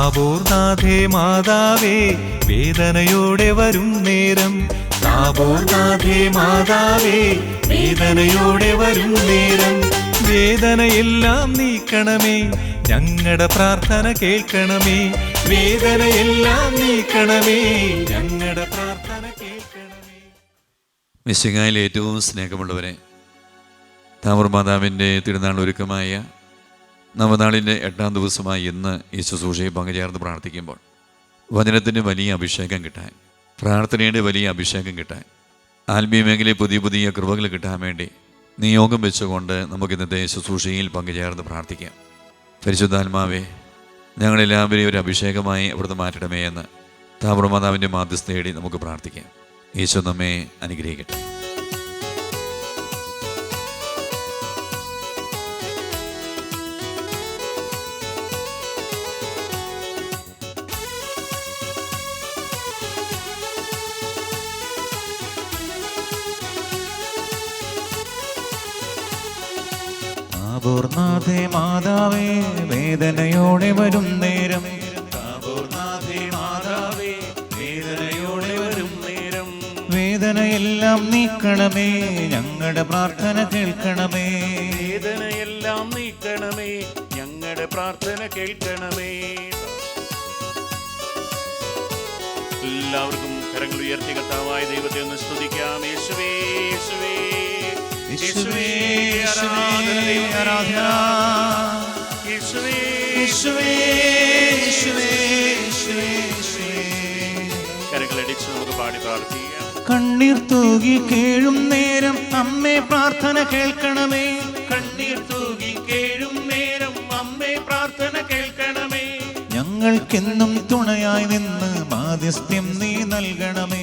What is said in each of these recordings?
താപോർനാഥേ മാതാവേ വേദനയോടെ വരും നേരം. താപോർനാഥേ മാതാവേ വേദനയോടെ വരും നേരം. വേദനയെല്ലാം നീക്കണമേ ഞങ്ങളുടെ പ്രാർത്ഥന കേൾക്കണമേ. വേദനയെല്ലാം നീക്കണമേ ഞങ്ങളുടെ പ്രാർത്ഥന കേൾക്കണമേ. മിശികായിൽ ഏറ്റവും സ്നേഹമുള്ളവരെ താമർ മാതാവിന്റെ തിരുനാൾ ഒരുക്കമായ നവനാളിന്റെ എട്ടാം ദിവസമായി ഇന്ന് ഈ ശുശ്രൂഷയെ പങ്കുചേർന്ന് പ്രാർത്ഥിക്കുമ്പോൾ വചനത്തിന് വലിയ അഭിഷേകം കിട്ടാൻ പ്രാർത്ഥനയുടെ വലിയ അഭിഷേകം കിട്ടാൻ ആത്മീയ മേഖലയിൽ പുതിയ പുതിയ കൃപകൾ കിട്ടാൻ വേണ്ടി നിയോഗം വെച്ചുകൊണ്ട് നമുക്ക് ഇന്നത്തെ ശുശ്രൂഷയിൽ പങ്കുചേർന്ന് പ്രാർത്ഥിക്കാം. പരിശുദ്ധാത്മാവേ ഞങ്ങളെല്ലാവരെയും ഒരു അഭിഷേകമായി അവിടുന്ന് മാറ്റണമേ എന്ന് താമർ മാധ്യസ്ഥയേടി നമുക്ക് പ്രാർത്ഥിക്കാം. ഈശോ നമ്മെ അനുഗ്രഹിക്കട്ടെ. മാതാവേ വേദനയോടെ വരും നേരം. താപോർനാഥേ മാതാവേ വേദനയോടെ വരും നേരം. വേദനയെല്ലാം നീക്കണമേ ഞങ്ങളുടെ പ്രാർത്ഥന കേൾക്കണമേ. വേദനയെല്ലാം നീക്കണമേ ഞങ്ങളുടെ പ്രാർത്ഥന കേൾക്കണമേ. എല്ലാവർക്കും കരങ്ങൾ ഉയർത്തി കർത്താവായ ദൈവത്തെ ഒന്ന് സ്തുതിക്കാം. യേശുവേ യേശുവേ യേശുവേ, ആരാധന. ആരാധന. കരങ്ങളടിച്ച് നമുക്ക് പാടി പ്രാർത്ഥിക്കാം. കണ്ണീർ തൂകി കേഴും നേരം അമ്മേ പ്രാർത്ഥന കേൾക്കണമേ. കണ്ണീർ തൂകി കേഴും നേരം അമ്മേ പ്രാർത്ഥന കേൾക്കണമേ. ഞങ്ങൾക്കെന്നും തുണയായി നിന്ന് മാധ്യസ്ഥ്യം നീ നൽകണമേ.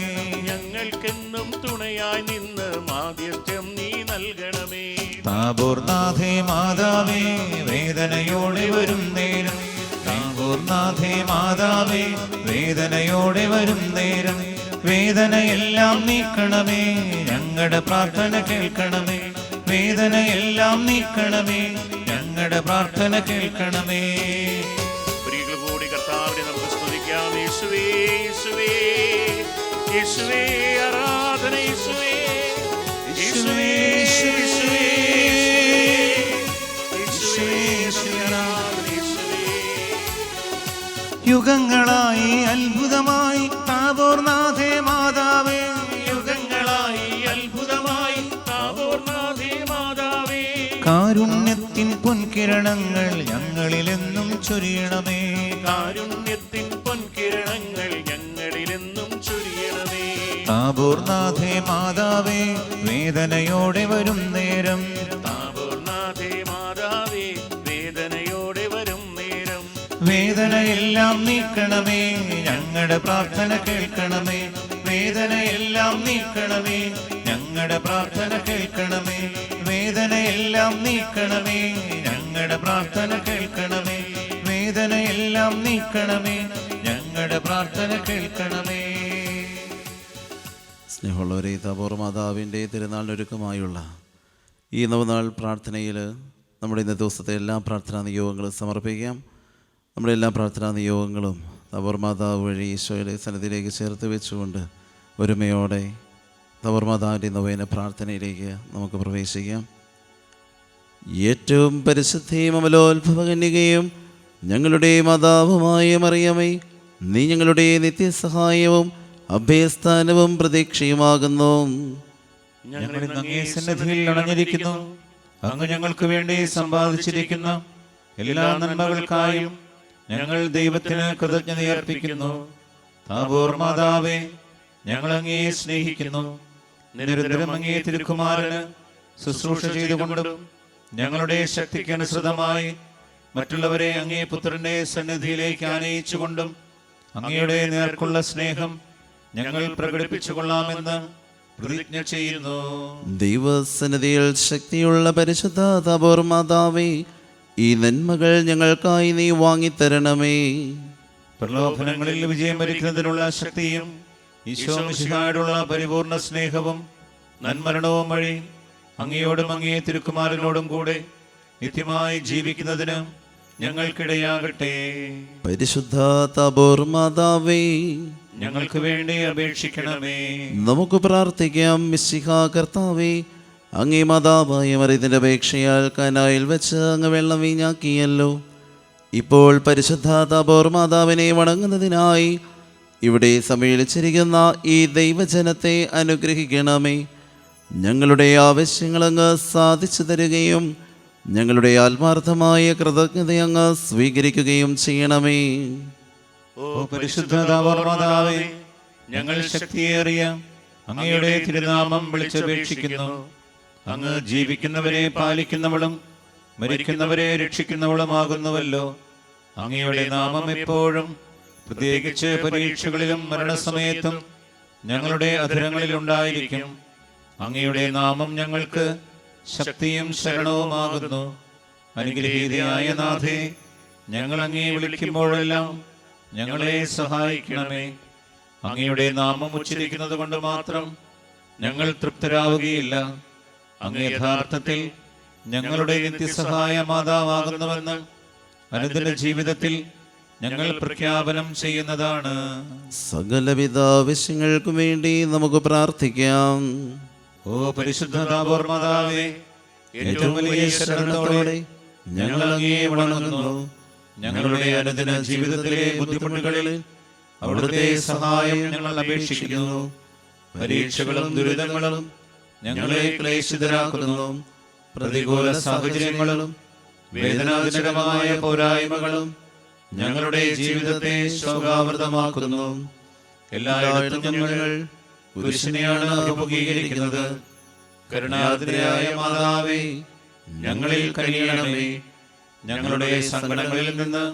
താപോർനാഥേ മാതാവേ വേദനയോടെ വരും നേരം. താപൂർനാഥേ മാതാവേ വേദനയോടെ വരും നേരം. വേദനയെല്ലാം നീക്കണമേ ഞങ്ങളുടെ പ്രാർത്ഥന കേൾക്കണമേ. വേദനയെല്ലാം നീക്കണമേ ഞങ്ങളുടെ പ്രാർത്ഥന കേൾക്കണമേ. കൂടി കർത്താവിനെ നമുക്ക് സ്തുതിക്കാം. യേശുവേ യേശുവേ യേശുവേ ആരാധന യേശുവേ യുഗങ്ങളായി അത്ഭുതമായി. താപോർനാഥേ മാതാവേ. യുഗങ്ങളായി അത്ഭുതമായി. താപോർനാഥേ മാതാവേ. കാരുണ്യത്തിൻ പൊൻകിരണങ്ങൾ ഞങ്ങളിലെന്നും ചൊരിയണമേ. കാരുണ്യത്തിൻ പൊൻകിരണങ്ങൾ ഞങ്ങളിലെന്നും ചൊരിയണമേ. താപോർനാഥേ മാതാവേ വേദനയോടെ വരും നേരം. വേദനയെല്ലാം നീക്കണമേ ഞങ്ങളുടെ പ്രാർത്ഥന കേൾക്കണമേ. വേദനയെല്ലാം നീക്കണമേ ഞങ്ങളുടെ പ്രാർത്ഥന കേൾക്കണമേ. വേദനയെല്ലാം നീക്കണമേ ഞങ്ങളുടെ പ്രാർത്ഥന കേൾക്കണമേ. വേദനയെല്ലാം നീക്കണമേ ഞങ്ങളുടെ പ്രാർത്ഥന കേൾക്കണമേ. സ്നേഹമുള്ളവരെ തപോർ മാതാവിന്റെ തിരുനാളിനൊരുക്കമായുള്ള ഈ നവനാൾ പ്രാർത്ഥനയിൽ നമ്മുടെ ഇന്നത്തെ ദിവസത്തെ എല്ലാ പ്രാർത്ഥനാ നിയോഗങ്ങളും സമർപ്പിക്കാം. നമ്മുടെ എല്ലാ പ്രാർത്ഥനാ നിയോഗങ്ങളും തപോർ മാതാവ് വഴി ഈശോയുടെ സന്നിധിയിലേക്ക് ചേർത്ത് വെച്ചുകൊണ്ട് ഒരുമയോടെ തപോർ മാതാവിന്റെ നവേന പ്രാർത്ഥനയിലേക്ക് നമുക്ക് പ്രവേശിക്കാം. ഏറ്റവും പരിശുദ്ധയും അമലോത്ഭവകന്യകയും ഞങ്ങളുടെ മാതാവുമായ മറിയമേ നീ ഞങ്ങളുടെ നിത്യസഹായവും അഭയസ്ഥാനവും പ്രതീക്ഷയുമാകുന്നു. അങ്ങ് ഞങ്ങൾക്ക് വേണ്ടി സമ്പാദിച്ചിരിക്കുന്ന എല്ലാ നന്മകൾക്കായും ഞങ്ങൾ ദൈവത്തിന് കൃതജ്ഞതയർപ്പിക്കുന്നു. താബോർ മാതാവേ ഞങ്ങൾ അങ്ങേ സ്നേഹിക്കുന്നു. നിരന്തരം അങ്ങേ തിരുക്കുമാരന് ശുശ്രൂഷ ചെയ്തുകൊണ്ടും ഞങ്ങളുടെ ശക്തിക്ക് അനുസൃതമായി മറ്റുള്ളവരെ അങ്ങേ പുത്രന്റെ സന്നിധിയിലേക്ക് ആനയിച്ചുകൊണ്ടും അങ്ങയുടെ നേർക്കുള്ള സ്നേഹം ഞങ്ങൾ പ്രകടിപ്പിച്ചു കൊള്ളാമെന്ന് പ്രതിജ്ഞ ചെയ്യുന്നു. ദൈവസന്നിധിയിൽ ശക്തിയുള്ള പരിശുദ്ധ തപോർ മാതാവേ ഈ നന്മകൾ ഞങ്ങൾക്കായി നീ വാങ്ങിത്തരണമേ. പ്രലോഭനങ്ങളിൽ വിജയം വരിക്കുന്നതിനുള്ള ശക്തിയും ഈശോ മിശിഹായോടുള്ള പരിപൂർണ സ്നേഹവും നന്മരണവും വഴി അങ്ങയോടും അങ്ങേ തിരുക്കുമാരനോടും കൂടെ നിത്യമായി ജീവിക്കുന്നതിന് ഞങ്ങൾക്കിടയാകട്ടെ. പരിശുദ്ധ തപോർ മാതാവേ ഞങ്ങൾക്ക് വേണ്ടി അപേക്ഷിക്കണമേ. നമുക്ക് പ്രാർത്ഥിക്കാം മിസ്സിഹാ കർത്താവേ അങ്ങേ മാതാവായ മറിയത്തിന്റെ അപേക്ഷയാൽ കനായിൽ വെച്ച് അങ്ങ് വെള്ളം വീഞ്ഞാക്കിയല്ലോ. ഇപ്പോൾ പരിശുദ്ധ മാതാവിനെ വണങ്ങുന്നതിനായി ഇവിടെ സമ്മേളിച്ചിരിക്കുന്ന ഈ ദൈവജനത്തെ അനുഗ്രഹിക്കണമേ. ഞങ്ങളുടെ ആവശ്യങ്ങൾ അങ്ങ് സാധിച്ചു തരികയും ഞങ്ങളുടെ ആത്മാർത്ഥമായ കൃതജ്ഞത അങ്ങ് സ്വീകരിക്കുകയും ചെയ്യണമേ. ഓ പരിശുദ്ധ ഞങ്ങൾ ശക്തിയേറിയ അങ്ങയുടെ തിരുനാമം വിളിച്ചപേക്ഷിക്കുന്നു. അങ്ങ് ജീവിക്കുന്നവരെ പാലിക്കുന്നവളും മരിക്കുന്നവരെ രക്ഷിക്കുന്നവളുമാകുന്നുവല്ലോ. അങ്ങയുടെ നാമം എപ്പോഴും പ്രത്യേകിച്ച് പരീക്ഷകളിലും മരണസമയത്തും ഞങ്ങളുടെ അധരങ്ങളിൽ ഉണ്ടായിരിക്കും അങ്ങയുടെ നാമം ഞങ്ങൾക്ക് ശക്തിയും ശരണവുമാകുന്നു. അനുഗ്രഹീതയായ നാഥേ ഞങ്ങൾ അങ്ങയെ വിളിക്കുമ്പോഴെല്ലാം ഞങ്ങളെ സഹായിക്കണമേ. അങ്ങയുടെ നാമം ഉച്ചരിക്കുന്നത് കൊണ്ട് മാത്രം ഞങ്ങൾ തൃപ്തരാവുകയില്ല. അങ്ങ് യഥാർത്ഥത്തിൽ ഞങ്ങളുടെ നിത്യസഹായ മാതാവാകുന്നുവെന്ന് അനുദിന ജീവിതത്തിൽ ഞങ്ങൾ പ്രഖ്യാപനം ചെയ്യുന്നതാണ്. സകലവിധ ആവശ്യങ്ങൾക്കും വേണ്ടി നമുക്ക് പ്രാർത്ഥിക്കാം. ഓ പരിശുദ്ധ മാതാവേ ഏറ്റവും വലിയ ശരണത്തോടെ ഞങ്ങൾ അങ്ങേ വണങ്ങുന്നു. ഞങ്ങളുടെ അനുദിന ജീവിതത്തിലെ ബുദ്ധിമുട്ടുകളിൽ അവിടുത്തെ സഹായം ഞങ്ങൾ അപേക്ഷിക്കുന്നു. പരീക്ഷകളും ദുരിതങ്ങളും ഞങ്ങളെ ക്ലേശിതരാക്കുന്നു. പ്രതികൂല സാഹചര്യങ്ങളും വേദനാജനകമായ പോരായ്മകളും ഞങ്ങളുടെ ജീവിതത്തെ ശോകാവൃതമാക്കുന്നു. എല്ലായിടത്തും ഞങ്ങൾ പുരുഷനെയാണ് അഭിമുഖീകരിക്കുന്നത്. കരുണാതിരായ മാതാവേ ഞങ്ങളിൽ കഴിയണമേ ഞങ്ങളുടെ സങ്കടങ്ങളിൽ നിന്ന്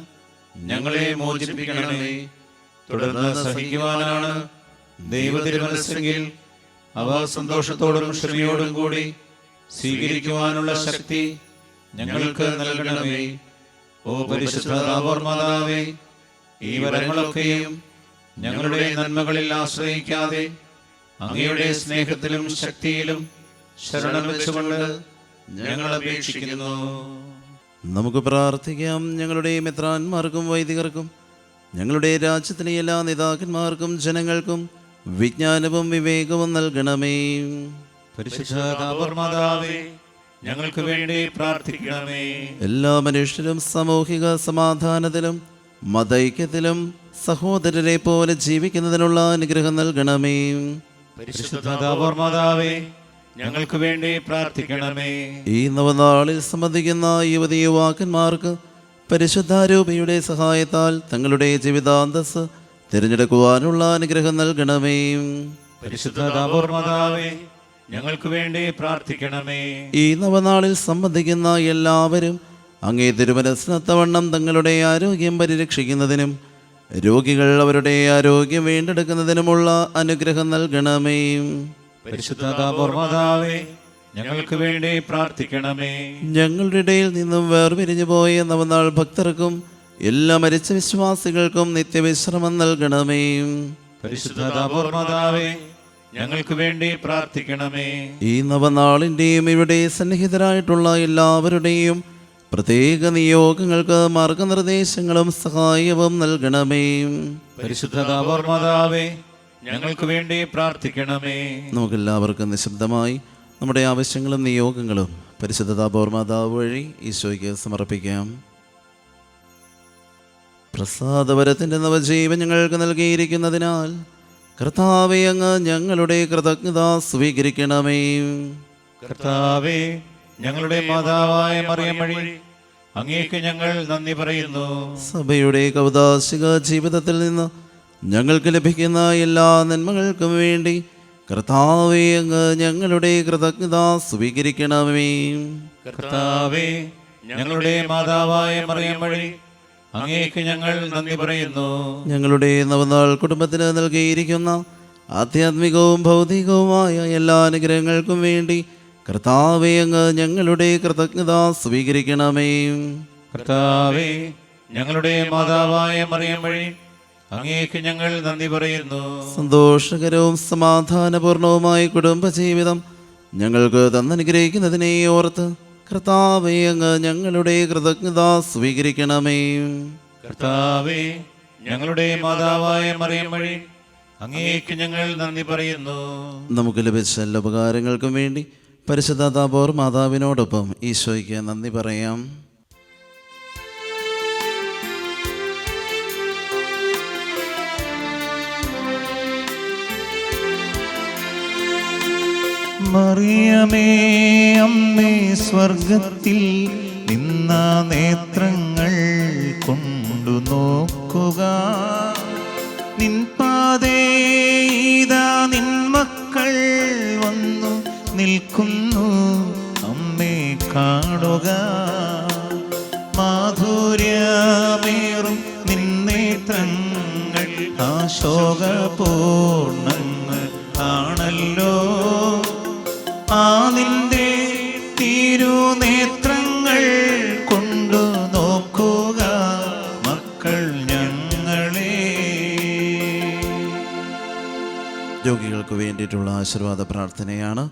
ഞങ്ങളെ മോചിപ്പിക്കണമേ. തുടർന്ന് സഹിക്കുവാനാണ് ദൈവതിരുമനസ്സെങ്കിൽ അവ സന്തോഷത്തോടും ക്ഷമയോടും കൂടി സ്വീകരിക്കുവാനുള്ള ശക്തി ഞങ്ങൾക്ക് നൽകണമേ. ഓ പരിശുദ്ധ ഈ വരങ്ങളൊക്കെയും ഞങ്ങളുടെ നന്മകളിൽ ആശ്രയിക്കാതെ അങ്ങയുടെ സ്നേഹത്തിലും ശക്തിയിലും ശരണം വെച്ചുകൊണ്ട് ഞങ്ങൾ അപേക്ഷിക്കുന്നു. നമുക്ക് പ്രാർത്ഥിക്കാം. ഞങ്ങളുടെ മിത്രാന്മാർക്കും വൈദികർക്കും ഞങ്ങളുടെ രാജ്യത്തിലെ എല്ലാ നേതാക്കന്മാർക്കും ജനങ്ങൾക്കും വിജ്ഞാനവും വിവേകവും നൽകണമേ. പരിശുദ്ധ താപോർ ഞങ്ങൾക്ക് വേണ്ടി പ്രാർത്ഥിക്കണമേ. എല്ലാ മനുഷ്യരും സാമൂഹിക സമാധാനത്തിലും മതൈക്യത്തിലും സഹോദരരെ പോലെ ജീവിക്കുന്നതിനുള്ള അനുഗ്രഹം നൽകണമേ. പരിശുദ്ധ താപോർ ഞങ്ങൾക്ക് വേണ്ടി പ്രാർത്ഥിക്കണമേ. ഈ നവനാളിൽ സംബന്ധിക്കുന്ന യുവതി യുവാക്കന്മാർക്ക് പരിശുദ്ധാരൂപയുടെ സഹായത്താൽ തങ്ങളുടെ ജീവിതാന്തസ് തിരഞ്ഞെടുക്കുവാനുള്ള അനുഗ്രഹം നൽകണമേ. പരിശുദ്ധ താപോർ മാതാവേ ഞങ്ങൾക്ക് വേണ്ടി പ്രാർത്ഥിക്കണമേ. ഈ നവനാളിൽ സംബന്ധിക്കുന്ന എല്ലാവരും അങ്ങേ തിരുവനസ്നത്തവണ്ണം തങ്ങളുടെ ആരോഗ്യം പരിരക്ഷിക്കുന്നതിനും രോഗികൾ അവരുടെ ആരോഗ്യം വീണ്ടെടുക്കുന്നതിനുമുള്ള അനുഗ്രഹം നൽകണമേ. പരിശുദ്ധ താപോർ മാതാവേ ഞങ്ങൾക്ക് വേണ്ടി പ്രാർത്ഥിക്കണമേ. ഞങ്ങളുടെ ഇടയിൽ നിന്നും വേർപിരിഞ്ഞു പോയ നവനാൾ ഭക്തർക്കും എല്ലാ മരിച്ച വിശ്വാസികൾക്കും നിത്യവിശ്രമം നൽകണമേ. പരിശുദ്ധ താപോർ മാതാവേ ഞങ്ങൾക്ക് വേണ്ടി പ്രാർത്ഥിക്കണമേ. ഈ നവനാളിന്റെയും ഇവിടെ സന്നിഹിതരായിട്ടുള്ള എല്ലാവരുടെയും പ്രത്യേക നിയോഗങ്ങൾക്ക് മാർഗനിർദ്ദേശങ്ങളും സഹായവും നൽകണമേ. പരിശുദ്ധ താപോർ മാതാവേ ഞങ്ങൾക്ക് വേണ്ടി പ്രാർത്ഥിക്കണമേ. നമുക്ക് എല്ലാവർക്കും നിശബ്ദമായി നമ്മുടെ ആവശ്യങ്ങളും നിയോഗങ്ങളും പരിശുദ്ധ താപോർമാതാവ് വഴി ഈശോയ്ക്ക് സമർപ്പിക്കാം. പ്രസാദപരത്തിന്റെ നവജീവൻ ഞങ്ങൾക്ക് നൽകിയിരിക്കുന്നതിനാൽ കർത്താവെ അങ്ങ് ഞങ്ങളുടെ കൃതജ്ഞത സ്വീകരിക്കണമേ. കർത്താവേ ഞങ്ങളുടെ മാതാവായ മറിയം വഴി അങ്ങേക്ക് ഞങ്ങൾ നന്ദി പറയുന്നു. സഭയുടെ കൗതാശിക ജീവിതത്തിൽ നിന്ന് ഞങ്ങൾക്ക് ലഭിക്കുന്ന എല്ലാ നന്മകൾക്കും വേണ്ടി കർത്താവെ അങ്ങ് ഞങ്ങളുടെ കൃതജ്ഞത സ്വീകരിക്കണമേ. കർത്താവേ ഞങ്ങളുടെ മാതാവായ മറിയം വഴി അങ്ങേക്ക് ഞങ്ങൾ നന്ദി പറയുന്നു. ഞങ്ങളുടെ നവനാൾ കുടുംബത്തിന് നൽകിയിരിക്കുന്ന ആധ്യാത്മികവും ഭൗതികവുമായ എല്ലാ അനുഗ്രഹങ്ങൾക്കും വേണ്ടി കർത്താവെ അങ്ങ് ഞങ്ങളുടെ കൃതജ്ഞത സ്വീകരിക്കണമേ. കർത്താവേ ഞങ്ങളുടെ മാതാവായ മറിയം വഴി അങ്ങേക്ക് ഞങ്ങൾ നന്ദി പറയുന്നു. സന്തോഷകരവും സമാധാനപൂർണവുമായ കുടുംബജീവിതം ഞങ്ങൾക്ക് തന്നനുഗ്രഹിക്കുന്നതിനെ ഓർത്ത് കർത്താവെ അങ്ങ് ഞങ്ങളുടെ കൃതജ്ഞത സ്വീകരിക്കണമേ. കർത്താവേ ഞങ്ങളുടെ മാതാവായ മറിയം വഴി അങ്ങേക്ക് ഞങ്ങൾ നന്ദി പറയുന്നു. നമുക്ക് ലഭിച്ച എല്ലാ ഉപകാരങ്ങൾക്കും വേണ്ടി പരിശുദ്ധ താപോർ മാതാവിനോടൊപ്പം ഈശോയ്ക്ക് നന്ദി പറയാം. മറിയമേ അമ്മേ സ്വർഗത്തിൽ നിന്ന നേത്രങ്ങൾ കൊണ്ടു നോക്കുക. നിൻ പാതേ ഇതാ നിൻ മക്കൾ വന്നു നിൽക്കുന്നു. അമ്മേ കാണുക. മാധുര്യമേറും നിന്നേത്രങ്ങൾ ആശോകപൂർണങ്ങൾ ആണല്ലോ. ആ നിന്റെ തിരുനേത്രങ്ങൾ കൊണ്ടു നോക്കുക മക്കൾ ഞങ്ങളെ. രോഗികൾക്ക് വേണ്ടിയിട്ടുള്ള ആശീർവാദ പ്രാർത്ഥനയാണ്.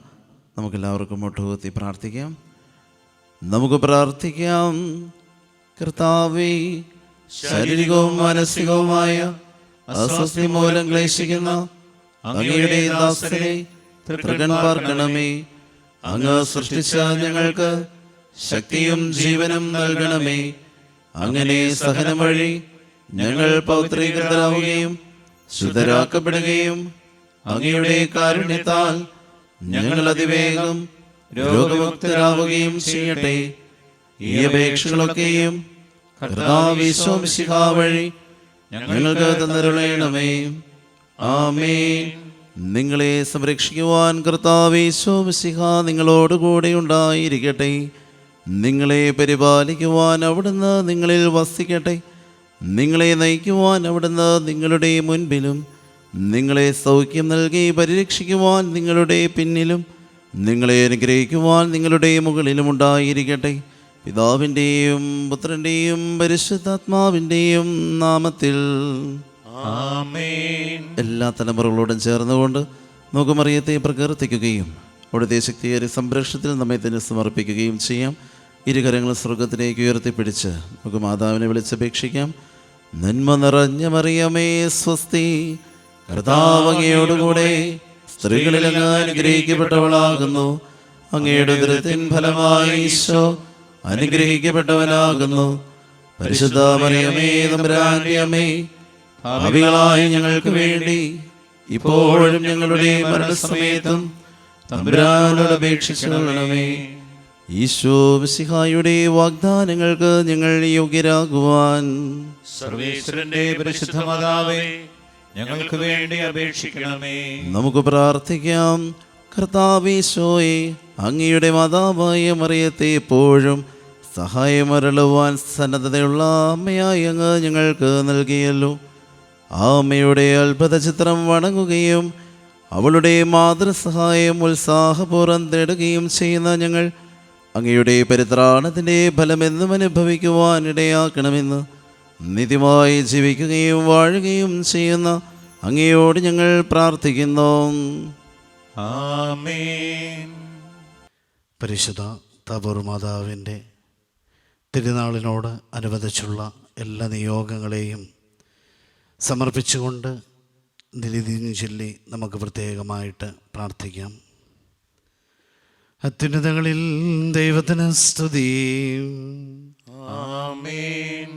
നമുക്കെല്ലാവർക്കും മുട്ടുകുത്തി പ്രാർത്ഥിക്കാം. നമുക്ക് പ്രാർത്ഥിക്കാം. കർത്താവേ ശാരീരികവും മാനസികവുമായ അസ്വസ്ഥി മൂലം ക്ലേശിക്കുന്ന അങ്ങയുടെ ദാസനെ തൃക്കൺ പാർക്കണമേ. അങ്ങ് സൃഷ്ടിച്ച ഞങ്ങൾക്ക് ശക്തിയും ജീവനും നൽകണമേ. അങ്ങനെ സഹനം വഴി ഞങ്ങൾ പൗത്രീകൃതരാവുകയും ശുദ്ധരാക്കപ്പെടുകയും അങ്ങയുടെ കാരുണ്യത്താൽ ഞങ്ങൾ അതിവേഗം രോഗമുക്തരാവുകയും ചെയ്യട്ടെ. ഈ അപേക്ഷകളൊക്കെയും കർത്താവിശ്വംശിഖ വഴി ഞങ്ങൾക്ക് തന്നരുളയണമേ ആമേൻ. നിങ്ങളെ സംരക്ഷിക്കുവാൻ കർത്താവിശ്വംശിഖ നിങ്ങളോടുകൂടെ ഉണ്ടായിരിക്കട്ടെ. നിങ്ങളെ പരിപാലിക്കുവാൻ അവിടുന്ന് നിങ്ങളിൽ വസിക്കട്ടെ. നിങ്ങളെ നയിക്കുവാൻ അവിടുന്ന് നിങ്ങളുടെ മുൻപിലും. നിങ്ങളെ സൗഖ്യം നൽകി പരിരക്ഷിക്കുവാൻ നിങ്ങളുടെ പിന്നിലും. നിങ്ങളെ അനുഗ്രഹിക്കുവാൻ നിങ്ങളുടെ മുകളിലും ഉണ്ടായിരിക്കട്ടെ. പിതാവിന്റെയും പുത്രന്റെയും പരിശുദ്ധാത്മാവിന്റെയും നാമത്തിൽ എല്ലാ തലമുറകളോടും ചേർന്നുകൊണ്ട് നമുക്ക് മറിയത്തെ പ്രകീർത്തിക്കുകയും അവിടുത്തെ ശക്തിയേറെ സംരക്ഷണത്തിൽ നമ്മെ തന്നെ സമർപ്പിക്കുകയും ചെയ്യാം. ഇരുകരങ്ങൾ സ്വർഗത്തിലേക്ക് ഉയർത്തിപ്പിടിച്ച് നമുക്ക് മാതാവിനെ വിളിച്ചപേക്ഷിക്കാം. നന്മ നിറഞ്ഞ മറിയമേ സ്വസ്തി. കർത്താവങ്ങയോടുകൂടെ സ്ത്രീകളിൽ അനുഗ്രഹിക്കപ്പെട്ടവളാകുന്നു. അങ്ങയുടെ ദുരത്തിൻ ഫലമായി ഈശോ അനുഗ്രഹിക്കപ്പെട്ടവനാകുന്നു. പരിശുദ്ധ മറിയമേ തമ്പുരാന്റെ അമ്മേ ഭാവികളായ ഞങ്ങൾക്ക് വേണ്ടി ഇപ്പോഴും ഞങ്ങളുടെ മരണസമയത്തും തമ്പുരാനോട് ഈശോ മിശിഹായുടെ വാഗ്ദാനങ്ങൾക്ക് ഞങ്ങൾ യോഗ്യരാകുവാൻ. സർവേശ്വരന്റെ പരിശുദ്ധ മാതാവേ ഞങ്ങൾക്ക് വേണ്ടി അപേക്ഷിക്കണമേ. നമുക്ക് പ്രാർത്ഥിക്കാം. കർത്താവീശോയെ അങ്ങയുടെ മാതാവായ മറിയത്തെ എപ്പോഴും സഹായമരളുവാൻ സന്നദ്ധതയുള്ള അമ്മയായി അങ്ങ് ഞങ്ങൾക്ക് നൽകിയല്ലോ. ആ അമ്മയുടെ അത്ഭുത ചിത്രം വണങ്ങുകയും അവളുടെ മാതൃസഹായം ഉത്സാഹപൂർവം തേടുകയും ചെയ്യുന്ന ഞങ്ങൾ അങ്ങയുടെ പരിത്രാണത്തിന്റെ ഫലമെന്നും അനുഭവിക്കുവാൻ ഇടയാക്കണമെന്ന് നിത്യമായി ജീവിക്കുകയും വാഴുകയും ചെയ്യുന്ന അങ്ങയോട് ഞങ്ങൾ പ്രാർത്ഥിക്കുന്നു. ആമേൻ. പരിശുദ്ധ തപൂർ മാതാവിന്റെ തിരുനാളിനോട് അനുബന്ധിച്ചുള്ള എല്ലാ നിയോഗങ്ങളെയും സമർപ്പിച്ചുകൊണ്ട് നിലിതിരിഞ്ഞ് ചൊല്ലി നമുക്ക് പ്രത്യേകമായിട്ട് പ്രാർത്ഥിക്കാം. അത്യുന്നതകളിൽ ദൈവത്തിന് സ്തുതി.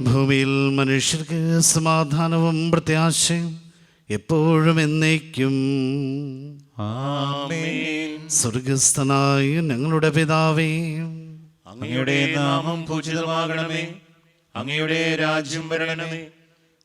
ഭൂമിയിൽ മനുഷ്യർക്ക് സമാധാനവും പ്രത്യാശയും എപ്പോഴും എന്നേക്കും. സ്വർഗസ്ഥനായ ഞങ്ങളുടെ പിതാവേ. അങ്ങയുടെ നാമം പൂജിതമാകണമേ. അങ്ങയുടെ രാജ്യം വരണമേ.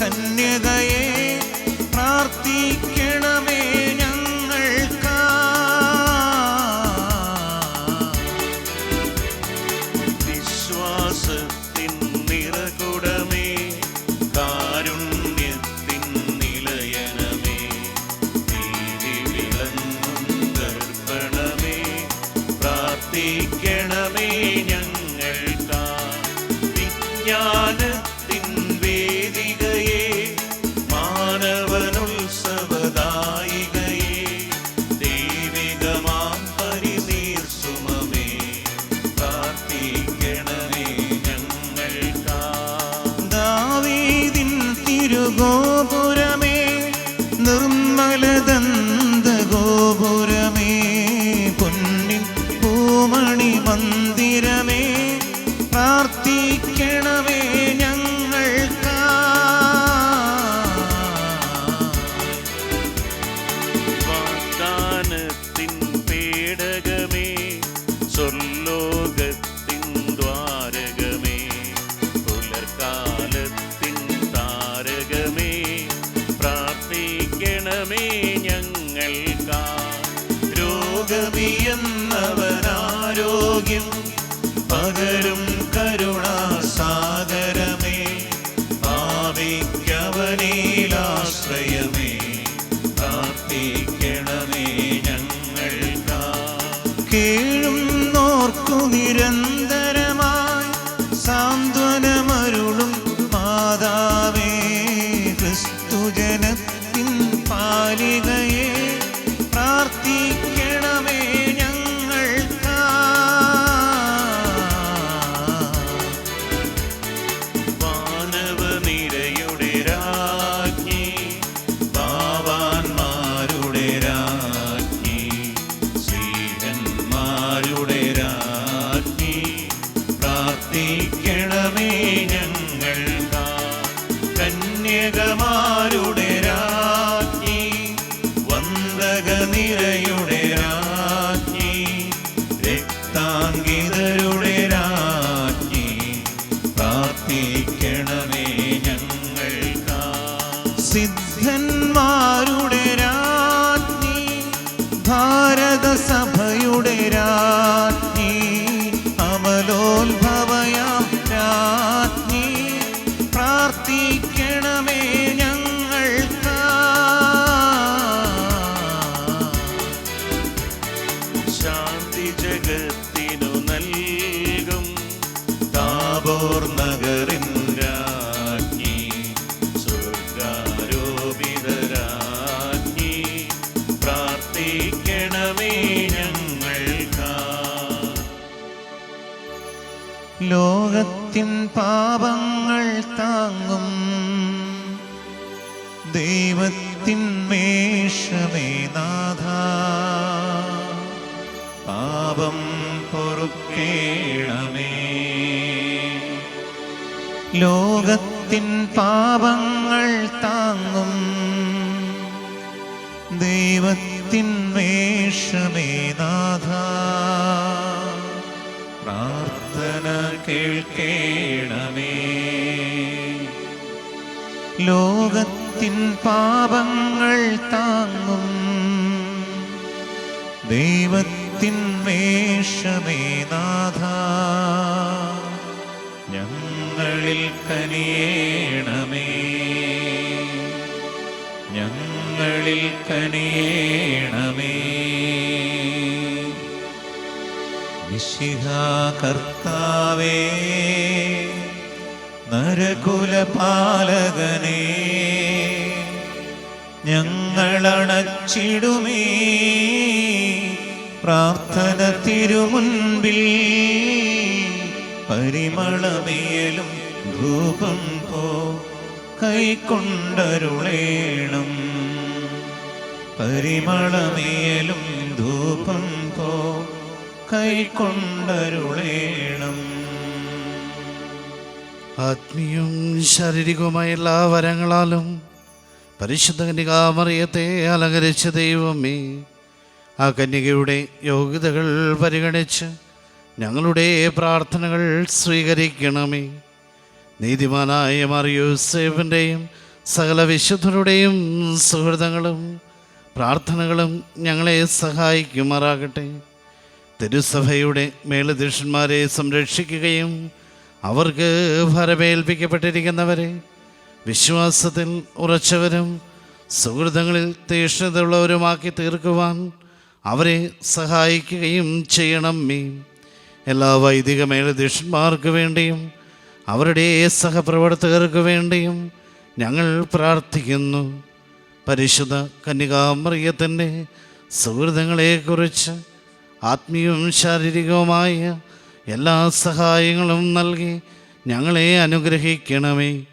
കന്യകയ ഉന്മേഷമേ നാഥ. പാപം പൊറുക്കേണമേ. ലോകത്തിൻ പാപങ്ങൾ താങ്ങും. ദൈവത്തിൻ വേഷമേ നാഥ. പ്രാർത്ഥന കേൾക്കേണമേ. ലോകത്തിൽ ലോകത്തിൻ പാപങ്ങൾ താങ്ങും. ദൈവത്തിൻ വേഷമേ നാഥ. ഞങ്ങളിൽ കനിയേണമേ. ഞങ്ങളിൽ കനിയേണമേ. കർത്താവേ നരകുലപാലകനേ. ഞങ്ങളണച്ചിടുമേ പ്രാർത്ഥന തിരുമുൻപിൽ പരിമളമേലും ധൂപം പോ. കൈക്കൊണ്ടരുളേണം. പരിമളമേലും ധൂപം പോ. കൈക്കൊണ്ടരുളേണം. ആത്മീയവും ശാരീരികവുമായ എല്ലാ വരങ്ങളാലും പരിശുദ്ധ കന്യകാമറിയത്തെ അലങ്കരിച്ച ദൈവമേ ആ കന്യകയുടെ യോഗ്യതകൾ പരിഗണിച്ച് ഞങ്ങളുടെ പ്രാർത്ഥനകൾ സ്വീകരിക്കണമേ. നീതിമാനായ മറിയൂസേഫിന്റെയും സകല വിശുദ്ധരുടെയും സുഹൃതങ്ങളും പ്രാർത്ഥനകളും ഞങ്ങളെ സഹായിക്കുമാറാകട്ടെ. തിരുസഭയുടെ മേലധ്യക്ഷന്മാരെ സംരക്ഷിക്കുകയും അവർക്ക് ഭരമേൽപ്പിക്കപ്പെട്ടിരിക്കുന്നവരെ വിശ്വാസത്തിൽ ഉറച്ചവരും സുഹൃതങ്ങളിൽ തീക്ഷ്ണതയുള്ളവരുമാക്കി തീർക്കുവാൻ അവരെ സഹായിക്കുകയും ചെയ്യണം മീ എല്ലാ വൈദിക മേലധ്യക്ഷന്മാർക്ക് വേണ്ടിയും അവരുടെ സഹപ്രവർത്തകർക്ക് വേണ്ടിയും ഞങ്ങൾ പ്രാർത്ഥിക്കുന്നു. പരിശുദ്ധ കന്യകാമറിയത്തിന്റെ സുഹൃതങ്ങളെക്കുറിച്ച് ആത്മീയവും ശാരീരികവുമായ എല്ലാ സഹായങ്ങളും നൽകി ഞങ്ങളെ അനുഗ്രഹിക്കണമേ.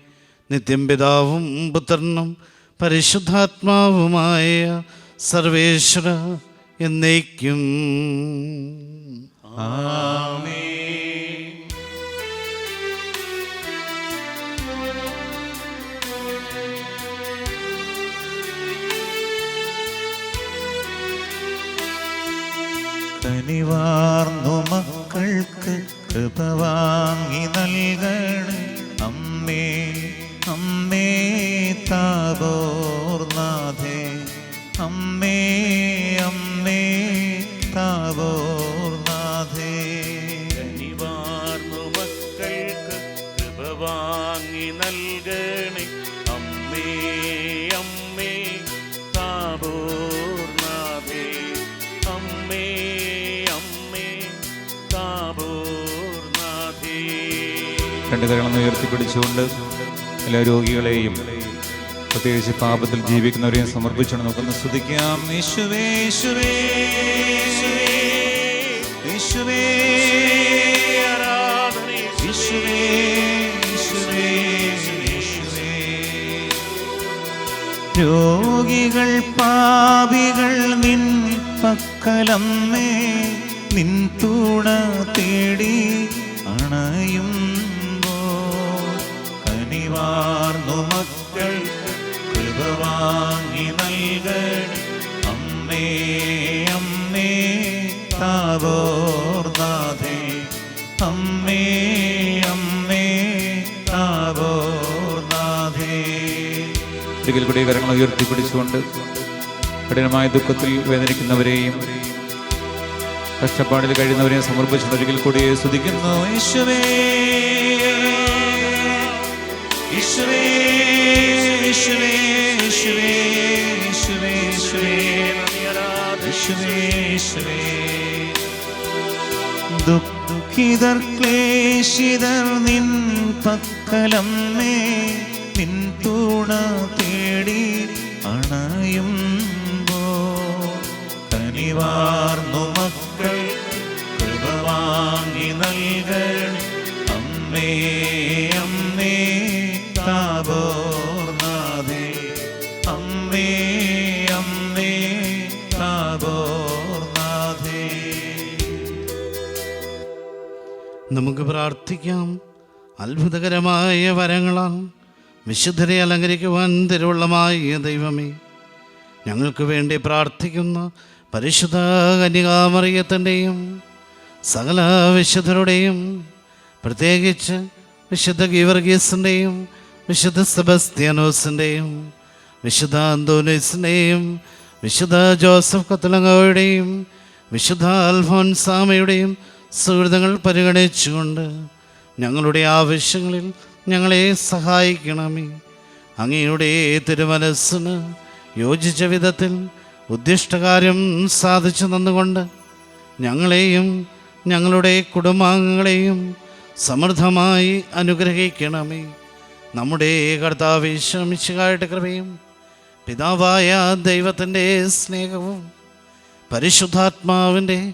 നിത്യം പിതാവും പുത്രനും പരിശുദ്ധാത്മാവുമായ സർവേശ്വര എന്നേക്കും. കനിവാർന്നു മക്കൾക്ക് കൃപ വാങ്ങി നൽകണേ. അമ്മേ താപോർനാഥേ അമ്മേ അമ്മേ താവോർനാഥേ കനിവാർന്നു മക്കൾക്ക് കൃപ വാങ്ങി നൽകണേ. അമ്മേ അമ്മേ താപോർനാഥേ അമ്മേ അമ്മേ താപോർനാഥേ രണ്ട് കരണം ഉയർത്തിപ്പിടിച്ചുകൊണ്ട് എല്ലാ രോഗികളെയും പ്രത്യേകിച്ച് പാപത്തിൽ ജീവിക്കുന്നവരെയും സമർപ്പിച്ചുകൊണ്ട് നമുക്കൊന്ന് യേശുവേ. രോഗികൾ പാപികൾ നിൻ പക്കലമ്മേ നിൻ തൂണ തേടി കൃപ നൽകണം. അമ്മേ അമ്മേ താവോർനാഥേ അമ്മേ അമ്മേ താവോർനാഥേ ഒരിക്കൽ കൂടി കരങ്ങൾ ഉയർത്തിപ്പിടിച്ചുകൊണ്ട് കഠിനമായ ദുഃഖത്തിൽ വേദനിക്കുന്നവരെയും കഷ്ടപ്പാടിൽ കഴിയുന്നവരെയും സമർപ്പിച്ചുകൊണ്ട് ഒരിക്കൽ കൂടി സ്തുതിക്കുന്നു. യേശുവേ യേശുവേ. ദുഃഖിതർ ക്ലേശിതർ നിൻ പക്കലം മേ നിൻ തൂണ തേടി അണയുമ്പോ കനിവാർന്നു മക്കൾ കൃപ വാങ്ങി നൽകണം അമ്മേ. നമുക്ക് പ്രാർത്ഥിക്കാം. അത്ഭുതകരമായ വരങ്ങളാൽ വിശുദ്ധരെ അലങ്കരിക്കുവാൻ തിരുവുള്ളമായ ദൈവമേ. ഞങ്ങൾക്ക് വേണ്ടി പ്രാർത്ഥിക്കുന്ന പരിശുദ്ധ കന്യകാമറിയത്തിന്റെയും സകല വിശുദ്ധരുടെയും പ്രത്യേകിച്ച് വിശുദ്ധ ഗീവർഗീസിന്റെയും വിശുദ്ധ സെബസ്ത്യാനോസിന്റെയും വിശുദ്ധ അന്തോനീസിന്റെയും വിശുദ്ധ ജോസഫ് കത്തലങ്ങയുടെയും വിശുദ്ധ അൽഫോൻസാമയുടെയും സുഹൃത്തുക്കൾ പരിഗണിച്ചുകൊണ്ട് ഞങ്ങളുടെ ആവശ്യങ്ങളിൽ ഞങ്ങളെ സഹായിക്കണമേ. അങ്ങയുടെ തിരുമനസ്സിന് യോജിച്ച വിധത്തിൽ ഉദ്ദിഷ്ടകാര്യം സാധിച്ചു നിന്നുകൊണ്ട് ഞങ്ങളെയും ഞങ്ങളുടെ കുടുംബാംഗങ്ങളെയും സമൃദ്ധമായി അനുഗ്രഹിക്കണമേ. നമ്മുടെ കർത്താവ് ശ്രമിച്ചുകായിട്ട് കൃപയും പിതാവായ ദൈവത്തിന്റെ സ്നേഹവും പരിശുദ്ധാത്മാവിന്റെ